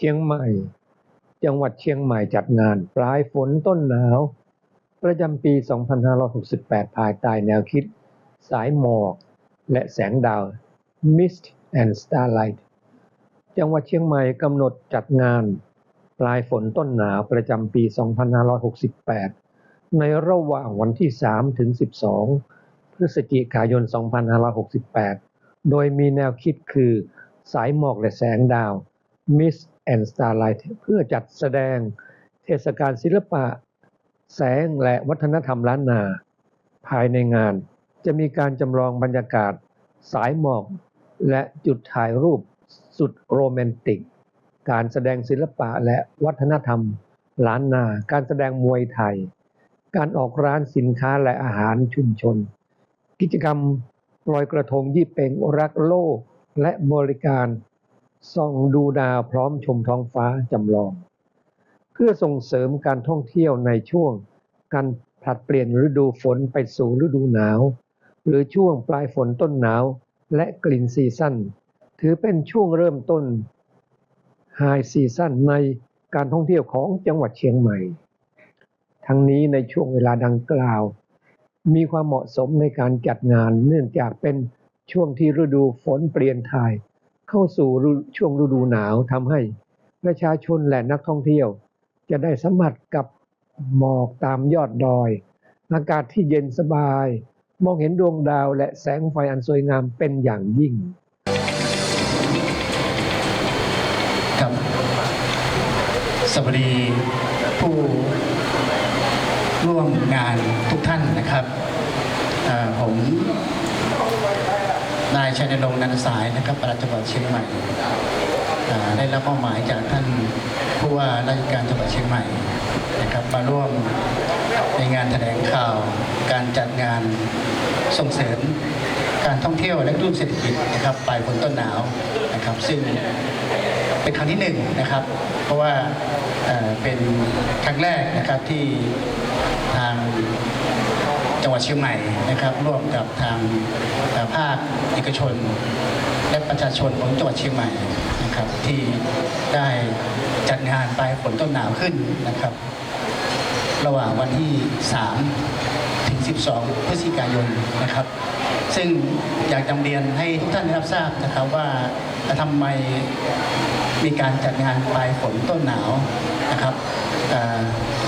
ชียงใหม่ จังหวัดเชียงใหม่จัดงาน ปลายฝนต้นหนาว ประจำปี 2568 ภายใต้แนวคิด สายหมอก และแสงดาว Mist and Starlight จังหวัดเชียงใหม่กำหนดจัดงาน ปลายฝนต้นหนาวประจำปี 2568 ในระหว่างวันที่ 3 ถึง 12 พฤศจิกายน 2568 โดยมีแนวคิดคือ สายหมอกและแสงดาว Mist and Starlight เพื่อจัดแสดงเทศกาลศิลปะ แสงและวัฒนธรรมล้านนา ภายในงานจะมีการจำลองบรรยากาศ สายหมอก และจุดถ่ายรูปสุดโรแมนติก การแสดงศิลปะและวัฒนธรรมล้านนา การแสดงมวยไทย การออกร้านสินค้าและอาหารชุมชน กิจกรรมลอยกระทงยี่เป็งรักโลกและบริการ ส่องดูดาวพร้อมชมท้องฟ้าจำลอง เพื่อส่งเสริมการท่องเที่ยวในช่วง การผลัดเปลี่ยนฤดูฝนไปสู่ฤดูหนาว หรือช่วงปลายฝนต้นหนาว และกลิ่นซีซั่นถือเป็นช่วงเริ่มต้นไฮซีซั่นในการท่องเที่ยวของจังหวัดเชียงใหม่ ทั้งนี้ในช่วงเวลาดังกล่าว มีความเหมาะสมในการจัดงานเนื่องจากเป็นช่วงที่ฤดูฝนเปลี่ยนถ่าย เข้าสู่ช่วงฤดูหนาวทำให้ประชาชนและนักท่องเที่ยว จะได้สัมผัสกับหมอกตามยอดดอย อากาศที่เย็นสบาย มองเห็นดวงดาวและแสงไฟอันสวยงามเป็นอย่างยิ่งครับสวัสดีผู้ร่วมงานทุกท่านนะครับผม นายชัยนรงค์นันสายนะครับปลัดจังหวัดเชียงใหม่ได้รับมอบหมายจากท่านผู้ว่าราชการจังหวัดเชียงใหม่นะครับมาร่วมในงานแถลงข่าว การจัดงานส่งเสริมการท่องเที่ยวและกระตุ้นเศรษฐกิจนะครับปลายฝนต้นหนาวนะครับ ซึ่งเป็นครั้งที่หนึ่งนะครับ เพราะว่าเป็นครั้งแรกนะครับที่ทาง จังหวัดเชียงใหม่นะครับ ร่วมกับทางภาคเอกชน และประชาชนของจังหวัดเชียงใหม่นะครับ ที่ได้จัดงานปลายฝนต้นหนาวขึ้นนะครับ ระหว่างวันที่ 3 ถึง 12 พฤศจิกายนนะครับ ซึ่งอยากจำเรียนให้ทุกท่านได้รับทราบนะครับว่าทำไมมีการจัดงานปลายฝนต้นหนาวนะครับ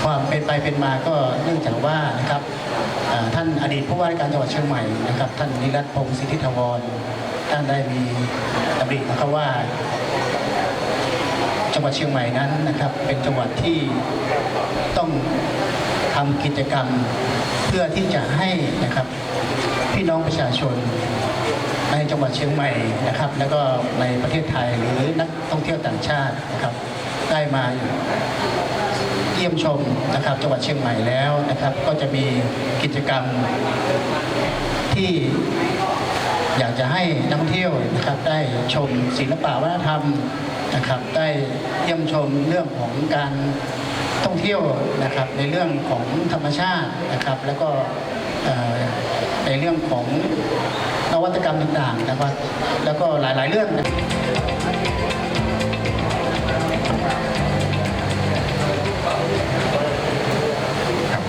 ความเป็นไปเป็นมาก็เนื่องจากว่านะครับท่านอดีตผู้ว่าราชการจังหวัดเชียงใหม่นะครับ ท่านนิรัตพงศ์สิทธิธวรท่านได้มีดำรินะครับว่า จังหวัดเชียงใหม่นั้นนะครับ เป็นจังหวัดที่ต้องทำกิจกรรมเพื่อที่จะให้นะครับพี่น้องประชาชนในจังหวัดเชียงใหม่นะครับ แล้วก็ในประเทศไทยหรือนักท่องเที่ยวต่างชาตินะครับ ได้มา ยี่ยมชมนะครับจังหวัดเชียงใหม่แล้วนะครับ ก็จะมีกิจกรรมที่อยากจะให้นักท่องเที่ยวนะครับได้ชมศิลปะวัฒนธรรมนะครับ ได้เยี่ยมชมเรื่องของการท่องเที่ยวนะครับในเรื่องของธรรมชาตินะครับ แล้วก็ในเรื่องของนวัตกรรมต่างๆนะครับแล้วก็หลายๆเรื่องนะ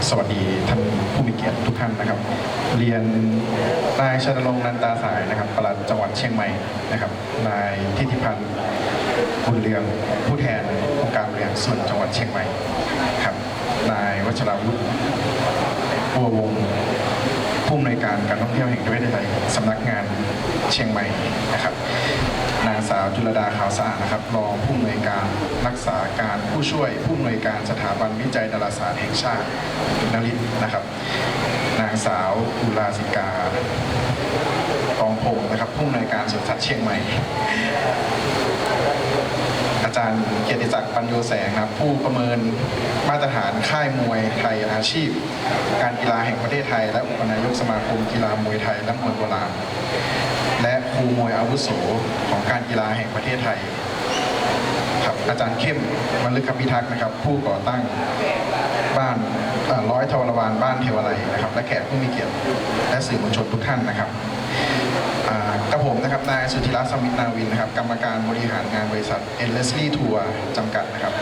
สวัสดีท่านผู้มีเกียรติทุกท่านนะครับ เรียนนายชนรงค์นันตาสายนะครับปลัดจังหวัดเชียงใหม่นะครับ นายทิติพันธ์บุญเรืองผู้แทนองค์การบริหารส่วนจังหวัดเชียงใหม่ครับนายวัชราวุฒิบัววงผู้อำนวยการการท่องเที่ยวแห่งประเทศไทยสำนักงานเชียงใหม่นะครับ นางสาวจุลดาขาวสะอาดนะครับรองผู้อำนวยการรักษาการผู้ช่วยผู้อำนวยการสถาบันวิจัยดาราศาสตร์แห่งชาตินลิตนะครับ นางสาวอุลาสิกากองพงนะครับผู้อำนวยการสวนสัตว์เชียงใหม่อาจารย์เกียรติศักดิ์ปัญโยแสงนะครับ ผู้ประเมินมาตรฐานค่ายมวยไทยอาชีพ การกีฬาแห่งประเทศไทย และอุปนายกสมาคมกีฬามวยไทยและมวยโบราณ ครูมวยอาวุโสของการกีฬาแห่งประเทศไทยครับอาจารย์เข้มวรรลึกคพิทักษ์นะครับ ผู้ก่อตั้งบ้านร้อยทวารวานบ้านเทวาลัยนะครับ และแขกผู้มีเกียรติและสื่อมวลชนทุกท่านนะครับกับผมนะครับนายสุธิรัตน์สมิทนาวินนะครับ กรรมการบริหารงานบริษัท Endlessly Tour จำกัดนะครับ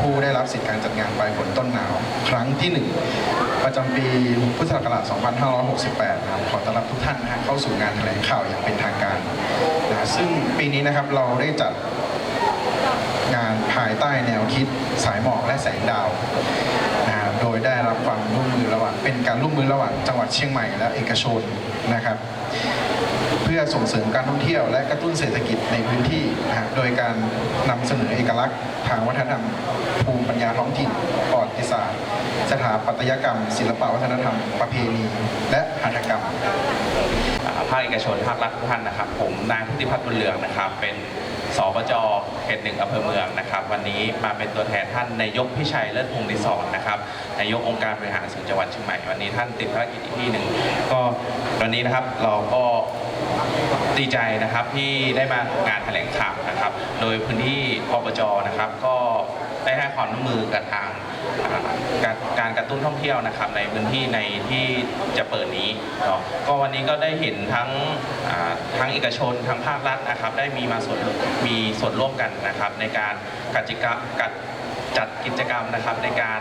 ผู้ได้รับสิทธิการจัดงานปลายฝนต้นหนาว ครั้งที่ 1 ประจำปีพุทธศักราช 2568 นะครับขอต้อนรับทุกท่านนะฮะเข้าสู่งานแถลงข่าวอย่างเป็นทางการนะซึ่งปีนี้นะครับเราได้จัดงานภายใต้แนวคิดสายหมอกและแสงดาวนะโดยได้รับความร่วมมือระหว่างเป็นการร่วมมือระหว่างจังหวัดเชียงใหม่และเอกชนนะครับ พื่อส่งเสริมการท่องเที่ยว และกระตุ้นเศรษฐกิจในพื้นที่นะโดยการนำเสนอเอกลักษณ์ ทางวัฒนธรรม ภูมิปัญญาท้องถิ่นประวัติศาสตร์ สถาปัตยกรรม ศิลปวัฒนธรรม ประเพณี และหัตถกรรมอ่าภาคเอกชนภาครัฐทุกท่านนะครับ ผมนายพุทธิพัฒน์บุญเหลืองนะครับ เป็นสปจเขตหนึ่งอำเภอเมืองนะครับ วันนี้มาเป็นตัวแทนท่านนายกพิชัยเลิศพงศ์ดิศรนะครับนายกองค์การบริหารส่วนจังหวัดเชียงใหม่วันนี้ท่านติดภารกิจอีกที่หนึ่งก็วันนี้นะครับเราก็ ดีใจนะครับที่ได้มางานแถลงข่าวนะครับ โดยพื้นที่อบจนะครับ ก็ได้ให้ความร่วมมือกับทางการการกระตุ้นท่องเที่ยวนะครับ ในพื้นที่ในที่จะเปิดนี้เนาะก็วันนี้ก็ได้เห็นทั้งทั้งเอกชนทั้งภาครัฐนะครับ ได้มีมาส่วนมีส่วนร่วมกันนะครับ ในการกิจกรรมกัด จัดกิจกรรมนะครับในการ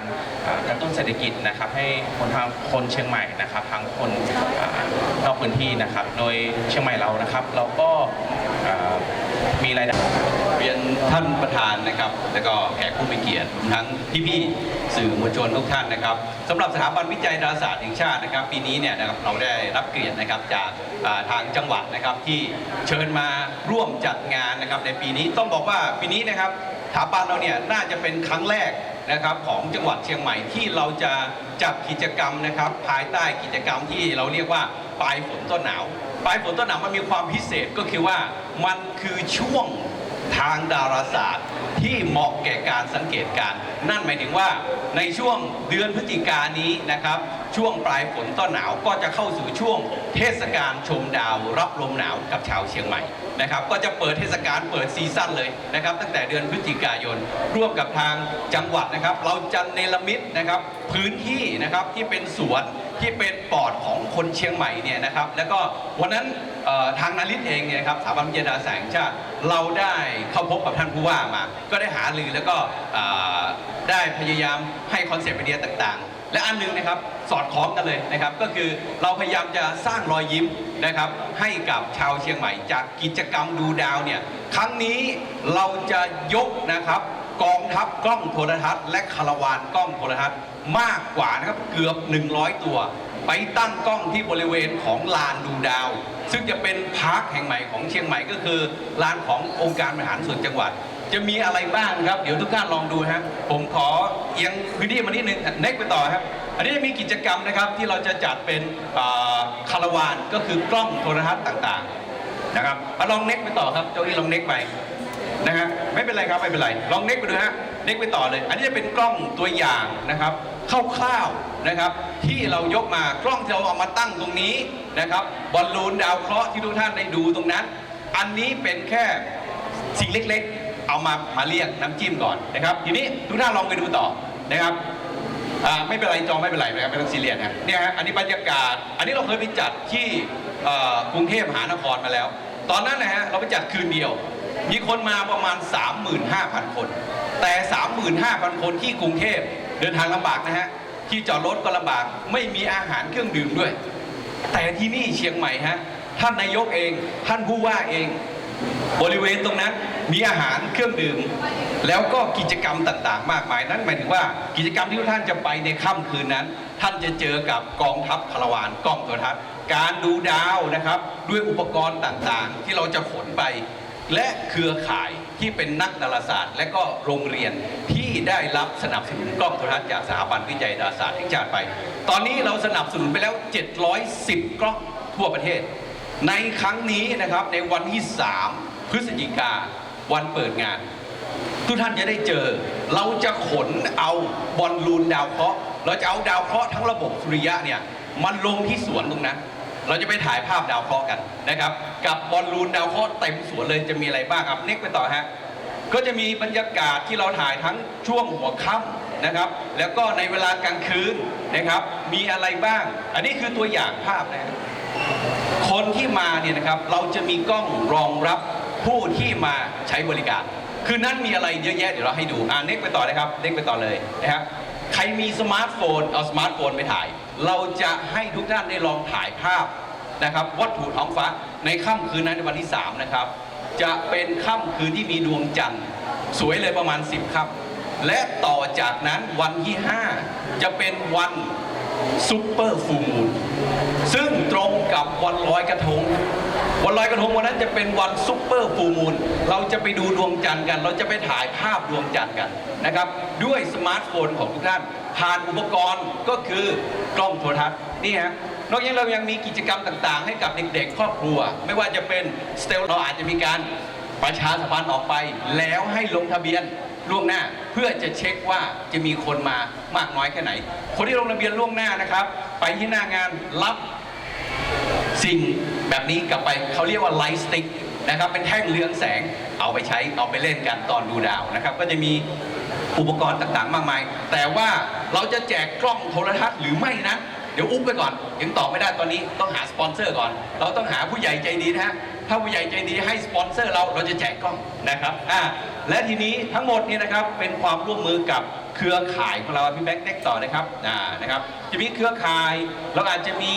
กระตุ้นเศรษฐกิจนะครับ ให้คนทางคนเชียงใหม่นะครับทั้งคนอนอกพื้นที่นะครับ โดยเชียงใหม่เรานะครับ เราก็มีรายได้เรียนท่านประธานนะครับ แล้วก็แขกผู้มีเกียรติรวมทั้งพี่ๆสื่อมวลชนทุกท่านนะครับสำหรับสถาบันวิจัยดาราศาสตร์แห่งชาตินะครับ ปีนี้เนี่ยนะครับเราได้รับเกียรตินะครับจากทางจังหวัดนะครับที่เชิญมาร่วมจัดงานนะครับในปีนี้ต้องบอกว่าปีนี้นะครับ ถาบันเราเนี่ยน่าจะเป็นครั้งแรกนะครับของจังหวัดเชียงใหม่ที่เราจะจัดกิจกรรมนะครับ ภายใต้กิจกรรมที่เราเรียกว่าปลายฝนต้นหนาว ปลายฝนต้นหนาวมันมีความพิเศษก็คือว่ามันคือช่วง ทางดาราศาสตร์ที่เหมาะแก่การสังเกตการ นั่นหมายถึงว่าในช่วงเดือนพฤศจิกายนนี้นะครับ ช่วงปลายฝนต้นหนาวก็จะเข้าสู่ช่วงเทศกาลชมดาวรับลมหนาวกับชาวเชียงใหม่นะครับ ก็จะเปิดเทศกาลเปิดซีซั่นเลยนะครับ ตั้งแต่เดือนพฤศจิกายน ร่วมกับทางจังหวัดนะครับ เราจะเนรมิตนะครับพื้นที่นะครับที่เป็นสวน ที่เป็นปอดของคนเชียงใหม่เนี่ยนะครับแล้วก็วันนั้นทางนาริตเองเนี่ยครับสถาบันวิทยาดาราศาสตร์แห่งชาติเราได้เข้าพบกับท่านผู้ว่ามา ก็ได้หารือแล้วก็ได้พยายามให้คอนเซปต์ไอเดียต่างๆ และอันหนึงนะครับสอดคล้องกันเลยนะครับ ก็คือเราพยายามจะสร้างรอยยิ้มนะครับ ให้กับชาวเชียงใหม่ จากกิจกรรมดูดาวเนี่ยครั้งนี้เราจะยกนะครับ กองทัพกล้องโทรทัศน์ และคาราวานกล้องโทรทัศน์มากกว่านะครับเกือบ 100 ตัว ไปตั้งกล้องที่บริเวณของลานดูดาว ซึ่งจะเป็นพาร์คแห่งใหม่ของเชียงใหม่ก็คือลานขององค์การบริหารส่วนจังหวัด จะมีอะไรบ้างครับ เดี๋ยวทุกท่านลองดูฮะผมขอเอียงพื้นที่มานิดนึงเน็กไปต่อครับ อันนี้จะมีกิจกรรมนะครับที่เราจะจัดเป็นคาราวานก็คือกล้องโทรทัศน์ต่างๆนะครับเอาลองเน็กไปต่อครับเจ้าอี้ลองเน็กไป นะฮะไม่เป็นไรครับไม่เป็นไร ลองเน็กไปดูฮะเน็กไปต่อเลย อันนี้จะเป็นกล้องตัวอย่างนะครับคร่าวๆนะครับ ที่เรายกมากล้องที่เราเอามาตั้งตรงนี้นะครับบอลลูนดาวเคราะห์ที่ทุกท่านได้ดูตรงนั้น อันนี้เป็นแค่สิ่งเล็กๆ เอามามาเรียกน้ำจิ้มก่อนนะครับทีนี้ทุกท่านลองไปดูต่อนะครับไม่เป็นไรจองไม่เป็นไรนะครับไม่ต้องซีเรียสนะเนี่ยฮะอันนี้บรรยากาศ อันนี้เราเคยไปจัดที่กรุงเทพมหานครมาแล้ว ตอนนั้นนะฮะเราไปจัดคืนเดียว มีคนมาประมาณ 35,000 คน แต่ 35,000 คนที่กรุงเทพเดินทางลำบากนะฮะ ที่จอดรถก็ลำบาก ไม่มีอาหารเครื่องดื่มด้วย แต่ที่นี่เชียงใหม่ฮะ ท่านนายกเอง ท่านผู้ว่าเอง บริเวณตรงนั้นมีอาหารเครื่องดื่ม แล้วก็กิจกรรมต่างๆ มากมาย นั่นหมายถึงว่ากิจกรรมที่ทุกท่านจะไปในค่ำคืนนั้น ท่านจะเจอกับกองทัพคารวานกล้องโทรทัศน์การดูดาวนะครับ ด้วยอุปกรณ์ต่างๆ ที่เราจะขนไป และเครือข่ายที่เป็นนักดาราศาสตร์ และก็โรงเรียนที่ได้รับสนับสนุนกล้องโทรทัศน์จากสถาบันวิจัยดาราศาสตร์แห่งชาติไป ตอนนี้เราสนับสนุนไปแล้ว 710 กล้องทั่วประเทศ ในครั้งนี้นะครับในวันที่ 3 พฤศจิกาวันเปิดงาน ทุกท่านจะได้เจอ เราจะขนเอาบอลลูนดาวเคราะห์เราจะเอาดาวเคราะห์ทั้งระบบสุริยะเนี่ยมันลงที่สวนตรงนั้น เราจะไปถ่ายภาพดาวเคราะห์กันนะครับ กับบอลลูนดาวเคราะห์เต็มสวนเลยจะมีอะไรบ้างครับเน็กไปต่อฮะก็จะมีบรรยากาศที่เราถ่ายทั้งช่วงหัวค่ำนะครับ แล้วก็ในเวลากลางคืนนะครับ มีอะไรบ้าง อันนี้คือตัวอย่างภาพนะคนที่มาเนี่ยนะครับเราจะมีกล้องรองรับผู้ที่มาใช้บริการ คือนั้นมีอะไรเยอะแยะเดี๋ยวเราให้ดูอ่าเน็กไปต่อเลยครับเน็กไปต่อเลยนะครับใครมีสมาร์ทโฟนเอาสมาร์ทโฟนไปถ่าย เราจะให้ทุกท่านได้ลองถ่ายภาพนะครับ วัตถุท้องฟ้าในค่ำคืนนั้นในวันที่สามนะครับ จะเป็นค่ำคืนที่มีดวงจันทร์ สวยเลยประมาณ 10ครับ และต่อจากนั้นวันที่ 5 จะเป็นวันซุปเปอร์ฟูมูลซึ่งตรงกับวันลอยกระทง วันลอยกระทงวันนั้นจะเป็นวันซุปเปอร์ฟูมูลเราจะไปดูดวงจันทร์กัน เราจะไปถ่ายภาพดวงจันทร์กันนะครับ ด้วยสมาร์ทโฟนของทุกท่าน ผ่านอุปกรณ์ก็คือกล้องโทรทัศน์นี่ฮะนอกจากนี้เรายังมีกิจกรรมต่างๆ ให้กับเด็กๆ ครอบครัว ไม่ว่าจะเป็นสเตลเราอาจจะมีการประชาสัมพันธ์ออกไป แล้วให้ลงทะเบียนล่วงหน้าเพื่อจะเช็คว่าจะมีคนมามากน้อยแค่ไหน คนที่ลงทะเบียนล่วงหน้านะครับ ไปที่หน้างานรับสิ่งแบบนี้กลับไปเขาเรียกว่าไลท์สติ๊กนะครับเป็นแท่งเรืองแสงเอาไปใช้เอาไปเล่นกันตอนดูดาวนะครับ ก็จะมี อุปกรณ์ต่างๆ มากมาย แต่ว่าเราจะแจกกล้องโทรทัศน์หรือไม่นั้นเดี๋ยวอุ๊บไปก่อน ยังตอบไม่ได้ตอนนี้ต้องหาสปอนเซอร์ก่อน เราต้องหาผู้ใหญ่ใจดีนะฮะ ถ้าผู้ใหญ่ใจดีให้สปอนเซอร์เราเราจะแจกกล้องนะครับอ่าและทีนี้ทั้งหมดนี่นะครับเป็นความร่วมมือกับเครือข่ายของเราพี่แบ็คเน็กต่อนะครับอ่านะครับจะมีเครือข่ายเราอาจจะมี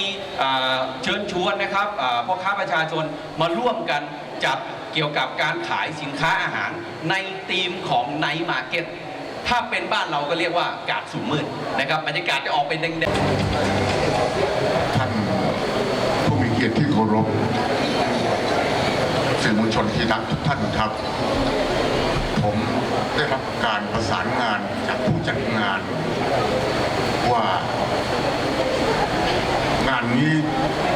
เชิญชวนนะครับพ่อค้าประชาชนมาร่วมกันจัดเกี่ยวกับการขายสินค้าอาหารในธีมของไนท์มาร์เก็ต ถ้าเป็นบ้านเราก็เรียกว่ากาดสุ่มมืดนะครับบรรยากาศจะออกเป็นแดงๆท่านผู้มีเกียรติที่เคารพสื่อมวลชนที่รักทุกท่านครับ ผมได้รับการประสานงานจากผู้จัดงาน ว่างานนี้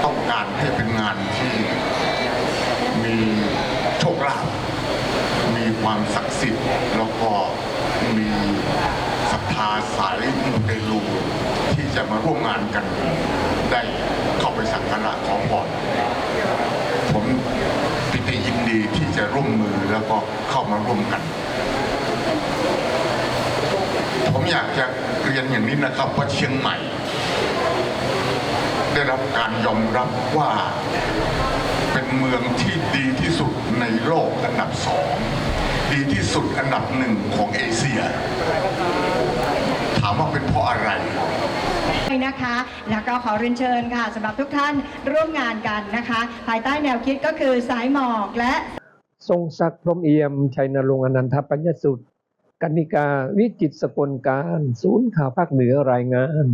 ต้องการให้เป็นงานที่มีโชคลาภมีความศักดิ์สิทธิ์แล้วก็ มีศรัทธาสายมูเตลูที่จะมาร่วมงานกัน ได้เข้าไปสักการะขอพรผมปิติยินดีที่จะร่วมมือแล้วก็เข้ามาร่วมกัน ผมอยากจะเรียนอย่างนี้นะครับว่าเชียงใหม่ ได้รับการยอมรับว่าเป็นเมืองที่ดีที่สุดในโลกอันดับสอง ดีที่สุดอันดับหนึ่งของเอเชีย ถามว่าเป็นเพราะอะไรนะคะ แล้วก็ขอเรียนเชิญค่ะสำหรับทุกท่านร่วมงานกันนะคะ ภายใต้แนวคิดก็คือสายหมอกและทรงศักดิ์พรหมเอี่ยม ชัยนรงค์อนันทปัญญสุตรกนิกาวิจิตรสกลการ ศูนย์ข่าวภาคเหนือรายงาน